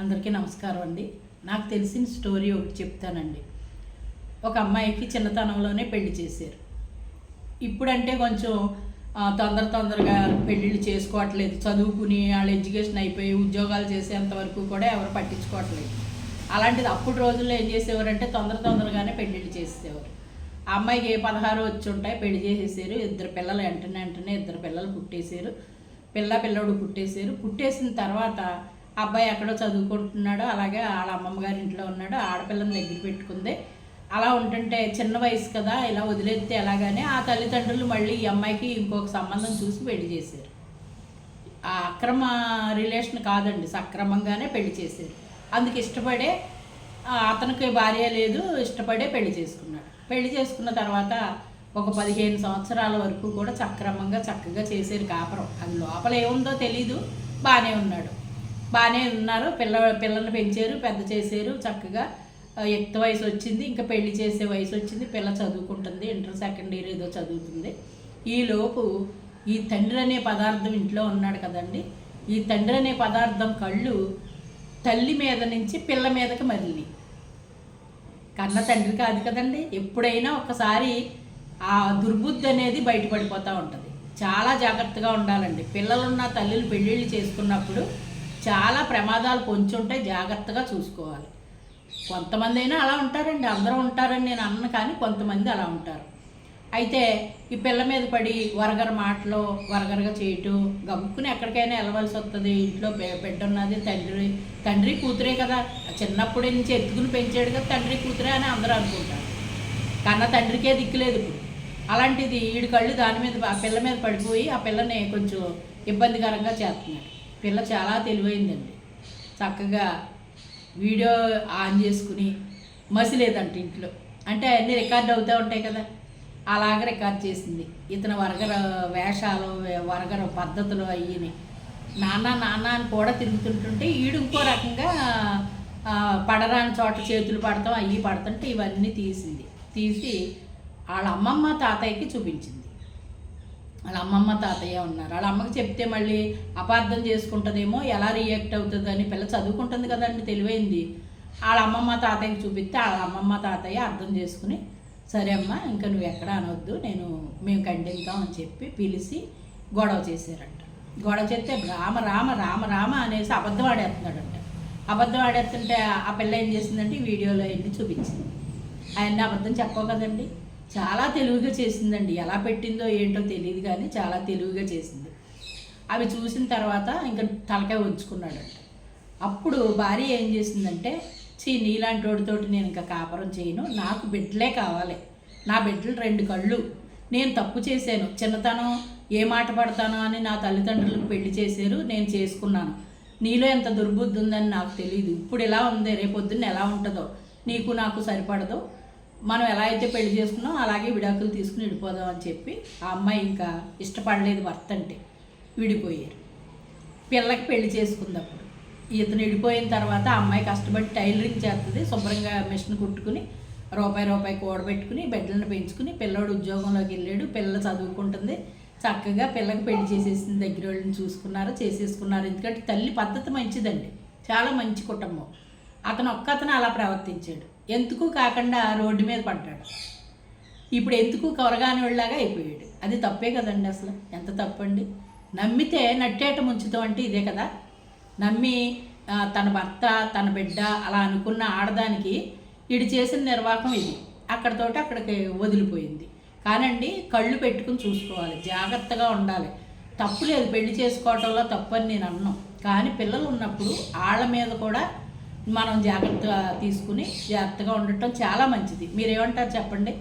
అందరికీ నమస్కారం అండి. నాకు తెలిసిన స్టోరీ ఒకటి చెప్తానండి. ఒక అమ్మాయికి చిన్నతనంలోనే పెళ్ళి చేశారు. ఇప్పుడంటే కొంచెం తొందర తొందరగా పెళ్ళిళ్ళు చేసుకోవట్లేదు. చదువుకుని వాళ్ళ ఎడ్యుకేషన్ అయిపోయి ఉద్యోగాలు చేసేంత వరకు కూడా ఎవరు పట్టించుకోవట్లేదు. అలాంటిది అప్పుడు రోజుల్లో ఏం చేసేవారంటే తొందర తొందరగానే పెళ్ళిళ్ళు చేసేవారు. ఆ అమ్మాయికి ఏ పదహారు వచ్చి ఉంటాయి పెళ్ళి చేసేసారు. ఇద్దరు పిల్లలు వెంటనే వెంటనే ఇద్దరు పిల్లలు పుట్టేశారు. పిల్ల పిల్లడు పుట్టేశారు. పుట్టేసిన తర్వాత అబ్బాయి ఎక్కడో చదువుకుంటున్నాడు అలాగే వాళ్ళ అమ్మమ్మ గారి ఇంట్లో ఉన్నాడు ఆడపిల్లని దగ్గర పెట్టుకుంది. అలా ఉంటుంటే చిన్న వయసు కదా ఇలా వదిలేస్తే ఎలాగానే ఆ తల్లిదండ్రులు మళ్ళీ ఈ అమ్మాయికి ఇంకొక సంబంధం చూసి పెళ్ళి చేశారు. ఆ అక్రమ రిలేషన్ కాదండి సక్రమంగానే పెళ్ళి చేశారు. అందుకు ఇష్టపడే అతనికి భార్య లేదు ఇష్టపడే పెళ్ళి చేసుకున్నాడు. పెళ్ళి చేసుకున్న తర్వాత ఒక పదిహేను సంవత్సరాల వరకు కూడా సక్రమంగా చక్కగా చేశారు కాపురం. అది లోపల ఏముందో తెలీదు బాగానే ఉన్నాడు. బాగానే ఉన్నారు. పిల్ల పిల్లల్ని పెంచారు పెద్ద చేశారు చక్కగా ఆ, యుక్త వయసు వచ్చింది. ఇంకా పెళ్ళి చేసే వయసు వచ్చింది. పిల్ల చదువుకుంటుంది. ఇంటర్ సెకండ్ ఇయర్ ఏదో చదువుతుంది. ఈలోపు ఈ తండ్రి అనే పదార్థం ఇంట్లో ఉన్నాడు కదండి. ఈ తండ్రి అనే పదార్థం కళ్ళు తల్లి మీద నుంచి పిల్ల మీదకి మళ్ళీ కన్న తండ్రి కాదు కదండి. ఎప్పుడైనా ఒకసారి ఆ దుర్బుద్ధి అనేది బయటపడిపోతూ ఉంటుంది. చాలా జాగ్రత్తగా ఉండాలండి. పిల్లలున్న తల్లులు పెళ్ళిళ్ళు చేసుకున్నప్పుడు చాలా ప్రమాదాలు పొంచుంటే జాగ్రత్తగా చూసుకోవాలి. కొంతమంది అయినా అలా ఉంటారండి అందరూ ఉంటారని నేను అన్న కానీ కొంతమంది అలా ఉంటారు. అయితే ఈ పిల్ల మీద పడి వరగర మాటలు వరగరగా చేయటం గమ్ముకుని ఎక్కడికైనా వెళ్ళవలసి వస్తుంది ఇంట్లో బిడ్డ ఉన్నది తండ్రి తండ్రి కూతురే కదా. చిన్నప్పటి నుంచి ఎత్తుకుని పెంచాడు కదా తండ్రి కూతురే అని అందరూ అనుకుంటారు. కన్న తండ్రికే దిక్కులేదు ఇప్పుడు. అలాంటిది ఈడు కళ్ళు దాని మీద ఆ పిల్ల మీద పడిపోయి ఆ పిల్లని కొంచెం ఇబ్బందికరంగా చేస్తున్నాడు. పిల్ల చాలా తెలివైందండి. చక్కగా వీడియో ఆన్ చేసుకుని మసిలేదంట ఇంట్లో. అంటే అన్నీ రికార్డ్ అవుతూ ఉంటాయి కదా. అలాగ రికార్డ్ చేసింది. ఇతను వరగర వేషాలు వరగర పద్ధతులు అయ్యిని. నాన్న నాన్న అని కూడా తిరుగుతుంటుంటే ఈడు ఇంకో రకంగా పడరాని చోట చేతులు పడతాం అయ్యి పడుతుంటే ఇవన్నీ తీసింది. తీసి వాళ్ళ అమ్మమ్మ తాతయ్యకి చూపించింది. వాళ్ళ అమ్మమ్మ తాతయ్య ఉన్నారు. వాళ్ళ అమ్మకి చెప్తే మళ్ళీ అపార్థం చేసుకుంటుందేమో ఎలా రియాక్ట్ అవుతుందని పిల్ల చదువుకుంటుంది కదండి తెలివైంది. వాళ్ళ అమ్మమ్మ తాతయ్యకి చూపిస్తే వాళ్ళ అమ్మమ్మ తాతయ్య అర్థం చేసుకుని సరే అమ్మా ఇంకా నువ్వు ఎక్కడ అనొద్దు నేను మేము ఖండిస్తాం అని చెప్పి పిలిచి గొడవ చేశారంట. గొడవ చేస్తే రామ రామ రామ రామ అనేసి అబద్ధం ఆడేస్తున్నాడంట. అబద్ధం ఆడేస్తుంటే ఆ పిల్ల ఏం చేసిందంటే ఈ వీడియోలో వెళ్ళి చూపించింది. ఆయన్ని అబద్ధం చెప్పవు కదండి. చాలా తెలివిగా చేసిందండి. ఎలా పెట్టిందో ఏంటో తెలియదు కానీ చాలా తెలివిగా చేసింది. అవి చూసిన తర్వాత ఇంకా తలకాయ ఉంచుకున్నాడంట అప్పుడు భార్య ఏం చేసిందంటే చీ నీలాంటి వాడితోటి నేను ఇంకా కాపురం చేయను. నాకు బిడ్డలే కావాలి. నా బిడ్డలు రెండు కళ్ళు. నేను తప్పు చేశాను. చిన్నతనం ఏ మాట పడతానో అని నా తల్లిదండ్రులకు పెళ్ళి చేశారు. నేను చేసుకున్నాను. నీలో ఎంత దుర్బుద్ధి ఉందని నాకు తెలియదు ఇప్పుడు ఎలా ఉంది? రేపొద్దున్న ఎలా ఉంటుందో? నీకు నాకు సరిపడదు. మనం ఎలా అయితే పెళ్ళి చేసుకున్నాం అలాగే విడాకులు తీసుకుని విడిపోదాం అని చెప్పి ఆ అమ్మాయి ఇంకా ఇష్టపడలేదు భర్త అంటే విడిపోయారు. పిల్లకి పెళ్ళి చేసుకున్నప్పుడు ఇతను విడిపోయిన తర్వాత ఆ అమ్మాయి కష్టపడి టైలరింగ్ చేస్తుంది శుభ్రంగా మిషన్ కుట్టుకుని రూపాయి రూపాయి కూడబెట్టుకుని బిడ్డలను పెంచుకుని పిల్లోడు ఉద్యోగంలోకి వెళ్ళాడు పిల్ల చదువుకుంటుంది. చక్కగా పిల్లకి పెళ్ళి చేసేసింది దగ్గర వాళ్ళని చూసుకున్నారు చేసేసుకున్నారు. ఎందుకంటే తల్లి పద్ధతి మంచిదండి. చాలా మంచి కుటుంబం. అతను ఒక్క అతను అలా ప్రవర్తించాడు. ఎందుకు కాకుండా రోడ్డు మీద పడ్డాడు. ఇప్పుడు ఎందుకు కొరగాని వాళ్ళలాగా అయిపోయాడు. అది తప్పే కదండి అసలు. ఎంత తప్పండి? నమ్మితే నట్టేట ముంచుతాం అంటే ఇదే కదా. నమ్మి తన భర్త తన బిడ్డ అలా అనుకున్న ఆడదానికి వీడు చేసిన నిర్వాహకం ఇది. అక్కడతోటి అక్కడికి వదిలిపోయింది. కానండి కళ్ళు పెట్టుకుని చూసుకోవాలి. జాగ్రత్తగా ఉండాలి. తప్పు లేదు. పెళ్ళి చేసుకోవటంలో తప్పని నేను అన్నాం. కానీ పిల్లలు ఉన్నప్పుడు వాళ్ళ మీద కూడా మనం జాగ్రత్తగా తీసుకుని జాగ్రత్తగా ఉండటం చాలా మంచిది. మీరేమంటారు చెప్పండి?